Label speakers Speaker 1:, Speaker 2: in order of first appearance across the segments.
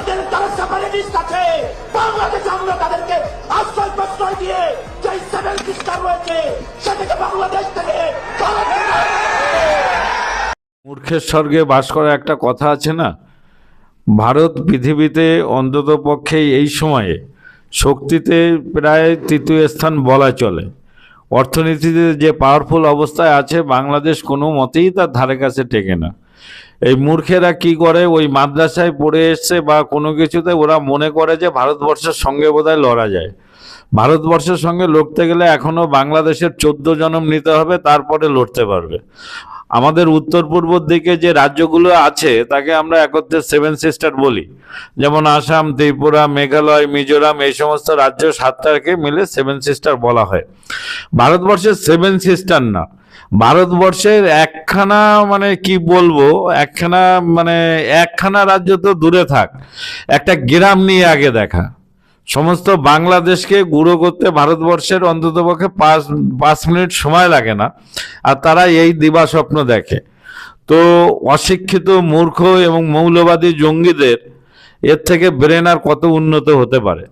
Speaker 1: ভারতের যারা সেপারেটিস্ট আছে, বাংলাদেশে আমরা তাদেরকে আশ্রয় প্রশ্রয় দিয়ে যে সেভেন সিস্টার রয়েছে, সেটাকে বাংলাদেশ থেকে
Speaker 2: মূর্খের স্বর্গে বাস করা একটা কথা আছে না? ভারত পৃথিবীতে অন্তত পক্ষে এই সময়ে শক্তিতে প্রায় তৃতীয় স্থান বলা চলে। অর্থনীতিতে যে পাওয়ারফুল অবস্থায় আছে, বাংলাদেশ কোনো মতেই তার ধারে কাছে টেকে না। এই মূর্খেরা কি করে? ওই মাদ্রাসায় পড়ে এসছে বা কোনো কিছুতে ওরা মনে করে যে ভারতবর্ষের সঙ্গে বোধহয় লড়া যায়। ভারতবর্ষের সঙ্গে লড়তে গেলে এখনও বাংলাদেশের চোদ্দ জনম নিতে হবে, তারপরে লড়তে পারবে। আমাদের উত্তর পূর্বর দিকে যে রাজ্যগুলো আছে, তাকে আমরা একত্রে সেভেন সিস্টার বলি। যেমন আসাম, ত্রিপুরা, মেঘালয়, মিজোরাম, এই সমস্ত রাজ্য সাতটাকে মিলে সেভেন সিস্টার বলা হয়। ভারতবর্ষের সেভেন সিস্টার না। ভারতবর্ষের একখানা মানে কি বলব, একখানা মানে একখানা রাজ্য তো দূরে থাক। একটা গ্রাম নিয়ে আগে দেখা। সমস্ত বাংলাদেশকে গুঁড়ো করতে ভারতবর্ষের অন্ততপক্ষে পাঁচ পাঁচ মিনিট সময় লাগে না, আর তারা এই দিবা স্বপ্ন দেখে। তো অশিক্ষিত, মূর্খ এবং মৌলবাদী জঙ্গিদের এর থেকে ব্রেন আর কত উন্নত হতে পারে?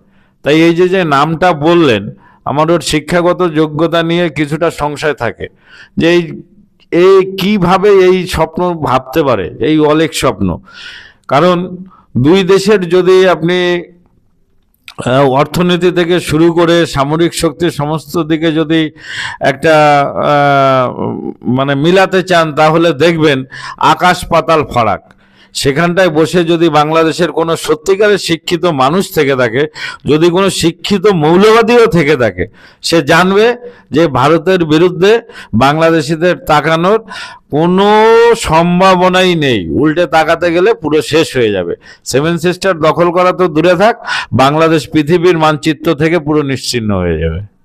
Speaker 2: তাই এই যে যে নামটা বললেন আমার ওর শিক্ষাগত যোগ্যতা নিয়ে কিছুটা সংশয় থাকে যে এই এই কীভাবে এই স্বপ্ন ভাবতে পারে, এই অলেক স্বপ্ন। কারণ দুই দেশের যদি আপনি অর্থনীতি থেকে শুরু করে সামরিক শক্তি সমস্ত দিকে যদি একটা মানে মিলাতে চান, তাহলে দেখবেন আকাশ পাতাল ফারাক। সেখানটায় বসে যদি বাংলাদেশের কোনো সত্যিকারের শিক্ষিত মানুষ থেকে থাকে, যদি কোনো শিক্ষিত মৌলবাদীও থেকে থাকে, সে জানবে যে ভারতের বিরুদ্ধে বাংলাদেশিদের তাকানোর কোনো সম্ভাবনাই নেই। উল্টে তাকাতে গেলে পুরো শেষ হয়ে যাবে। সেভেন সিস্টার দখল করা তো দূরে থাক, বাংলাদেশ পৃথিবীর মানচিত্র থেকে পুরো নিশ্চিহ্ন হয়ে যাবে।